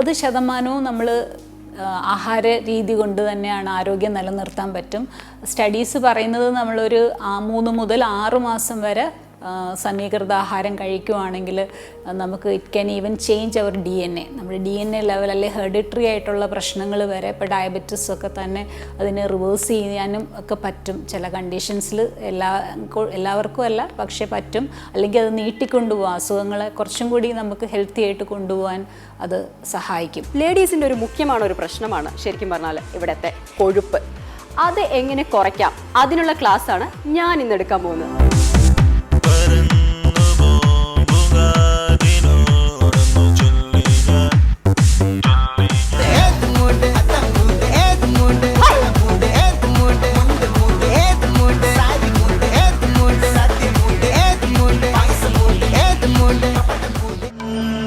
എൺപത് ശതമാനവും നമ്മൾ ആഹാര രീതി കൊണ്ട് തന്നെയാണ് ആരോഗ്യം നിലനിർത്താൻ പറ്റും. സ്റ്റഡീസ് പറയുന്നത് നമ്മളൊരു മൂന്ന് മുതൽ ആറ് മാസം വരെ സമീകൃത ആഹാരം കഴിക്കുവാണെങ്കിൽ നമുക്ക് it can even change our D N A നമ്മുടെ ഡി എൻ എ ലെവൽ അല്ലെങ്കിൽ ഹെറിഡിറ്ററി ആയിട്ടുള്ള പ്രശ്നങ്ങൾ വരെ ഇപ്പോൾ ഡയബറ്റിസ് ഒക്കെ തന്നെ അതിനെ റിവേഴ്സ് ചെയ്യാനും ഒക്കെ പറ്റും. ചില കണ്ടീഷൻസിൽ എല്ലാ എല്ലാവർക്കും അല്ല പക്ഷേ പറ്റും. അല്ലെങ്കിൽ അത് നീട്ടിക്കൊണ്ടുപോകാം അസുഖങ്ങളെ കുറച്ചും കൂടി നമുക്ക് ഹെൽത്തി ആയിട്ട് കൊണ്ടുപോകാൻ അത് സഹായിക്കും. ലേഡീസിന്റെ ഒരു മുഖ്യമാണ് ഒരു പ്രശ്നമാണ് ശരിക്കും പറഞ്ഞാൽ ഇവിടുത്തെ കൊഴുപ്പ്. അത് എങ്ങനെ കുറയ്ക്കാം? അതിനുള്ള ക്ലാസ്സാണ് ഞാൻ ഇന്ന് എടുക്കാൻ പോകുന്നത്. Amen.